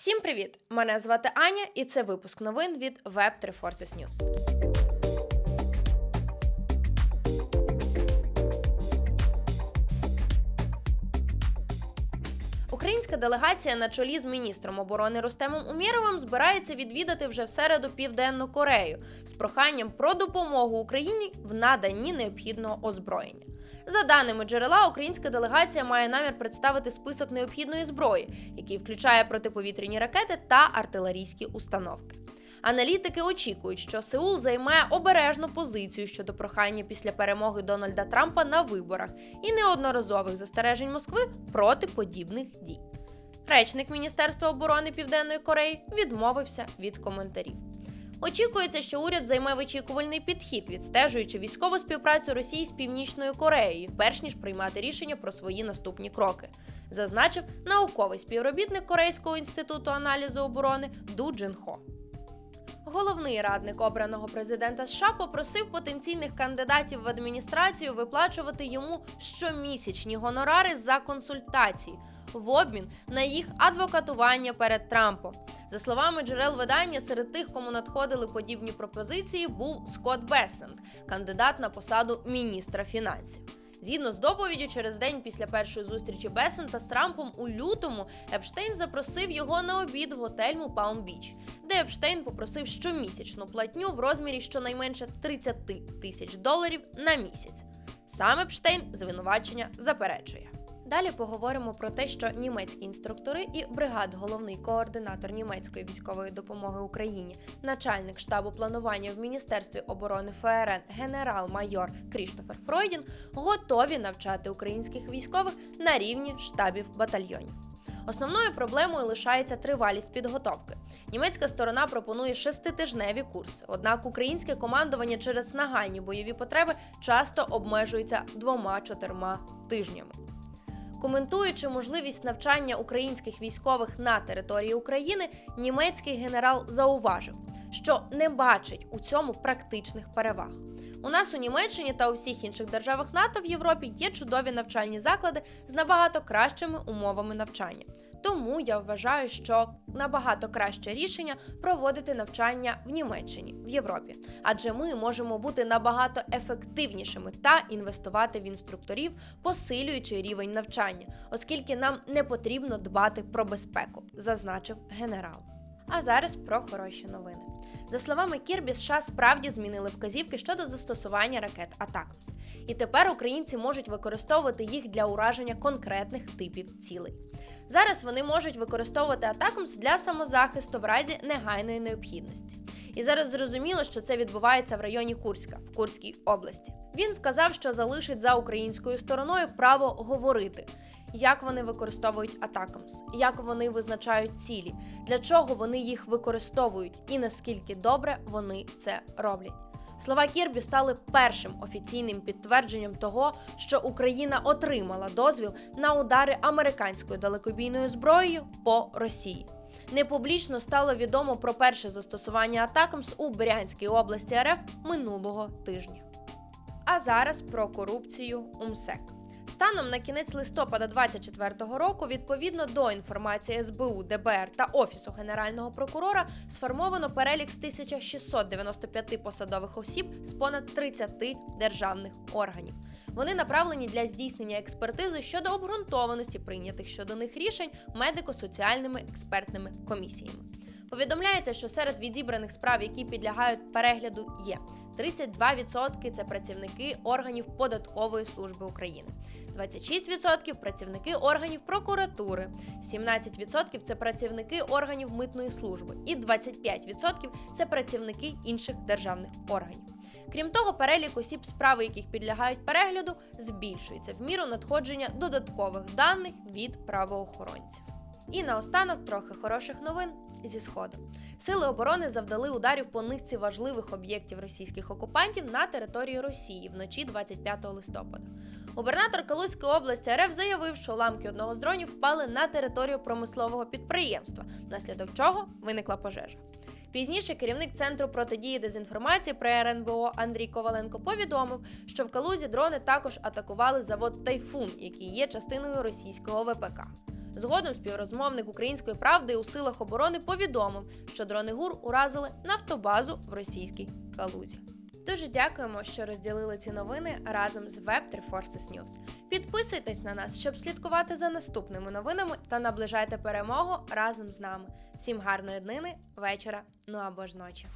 Всім привіт! Мене звати Аня, і це випуск новин від Web3 Forces News. Українська делегація на чолі з міністром оборони Рустемом Умєровим збирається відвідати вже в середу Південну Корею з проханням про допомогу Україні в наданні необхідного озброєння. За даними джерела, українська делегація має намір представити список необхідної зброї, який включає протиповітряні ракети та артилерійські установки. Аналітики очікують, що Сеул займає обережну позицію щодо прохання після перемоги Дональда Трампа на виборах і неодноразових застережень Москви проти подібних дій. Речник Міністерства оборони Південної Кореї відмовився від коментарів. Очікується, що уряд займе вичікувальний підхід, відстежуючи військову співпрацю Росії з Північною Кореєю, перш ніж приймати рішення про свої наступні кроки, зазначив науковий співробітник Корейського інституту аналізу оборони Ду Джин Хо. Головний радник обраного президента США попросив потенційних кандидатів в адміністрацію виплачувати йому щомісячні гонорари за консультації в обмін на їх адвокатування перед Трампом. За словами джерел видання, серед тих, кому надходили подібні пропозиції, був Скотт Бессент, кандидат на посаду міністра фінансів. Згідно з доповіддю, через день після першої зустрічі Бесента з Трампом у лютому Епштейн запросив його на обід в готель Палм-Біч, де Епштейн попросив щомісячну платню в розмірі щонайменше 30 тисяч доларів на місяць. Сам Епштейн звинувачення заперечує. Далі поговоримо про те, що німецькі інструктори і бригад, головний координатор німецької військової допомоги Україні, начальник штабу планування в Міністерстві оборони ФРН, генерал-майор Кріштофер Фройдін, готові навчати українських військових на рівні штабів батальйонів. Основною проблемою лишається тривалість підготовки. Німецька сторона пропонує шеститижневі курси, однак українське командування через нагальні бойові потреби часто обмежується двома-чотирма тижнями. Коментуючи можливість навчання українських військових на території України, німецький генерал зауважив, що не бачить у цьому практичних переваг. У нас у Німеччині та у всіх інших державах НАТО в Європі є чудові навчальні заклади з набагато кращими умовами навчання. Тому я вважаю, що набагато краще рішення проводити навчання в Німеччині в Європі, адже ми можемо бути набагато ефективнішими та інвестувати в інструкторів, посилюючи рівень навчання, оскільки нам не потрібно дбати про безпеку, зазначив генерал. А зараз про хороші новини. За словами Кірбі, США справді змінили вказівки щодо застосування ракет Атакамс. І тепер українці можуть використовувати їх для ураження конкретних типів цілей. Зараз вони можуть використовувати Атакамс для самозахисту в разі негайної необхідності. І зараз зрозуміло, що це відбувається в районі Курська в Курській області. Він вказав, що залишить за українською стороною право говорити, як вони використовують Атакамс, як вони визначають цілі, для чого вони їх використовують, і наскільки добре вони це роблять. Слова Кірбі стали першим офіційним підтвердженням того, що Україна отримала дозвіл на удари американською далекобійною зброєю по Росії. Непублічно стало відомо про перше застосування Атакамс у Брянській області РФ минулого тижня. А зараз про корупцію УМСЕК. Станом на кінець листопада 2024 року, відповідно до інформації СБУ, ДБР та Офісу Генерального прокурора, сформовано перелік з 1695 посадових осіб з понад 30 державних органів. Вони направлені для здійснення експертизи щодо обґрунтованості прийнятих щодо них рішень медико-соціальними експертними комісіями. Повідомляється, що серед відібраних справ, які підлягають перегляду, є 32% – це працівники органів податкової служби України. 26% – працівники органів прокуратури, 17% – це працівники органів митної служби, і 25% – це працівники інших державних органів. Крім того, перелік осіб, справи яких підлягають перегляду, збільшується в міру надходження додаткових даних від правоохоронців. І наостанок трохи хороших новин зі сходу. Сили оборони завдали ударів по низці важливих об'єктів російських окупантів на території Росії вночі 25 листопада. Губернатор Калузької області РФ заявив, що уламки одного з дронів впали на територію промислового підприємства, внаслідок чого виникла пожежа. Пізніше керівник центру протидії дезінформації при РНБО Андрій Коваленко повідомив, що в Калузі дрони також атакували завод Тайфун, який є частиною російського ВПК. Згодом співрозмовник української правди у силах оборони повідомив, що дрони ГУР уразили нафтобазу в російській Калузі. Дуже дякуємо, що розділили ці новини разом з Web 3 Forces News. Підписуйтесь на нас, щоб слідкувати за наступними новинами та наближайте перемогу разом з нами. Всім гарної днини, вечора, ну або ж ночі.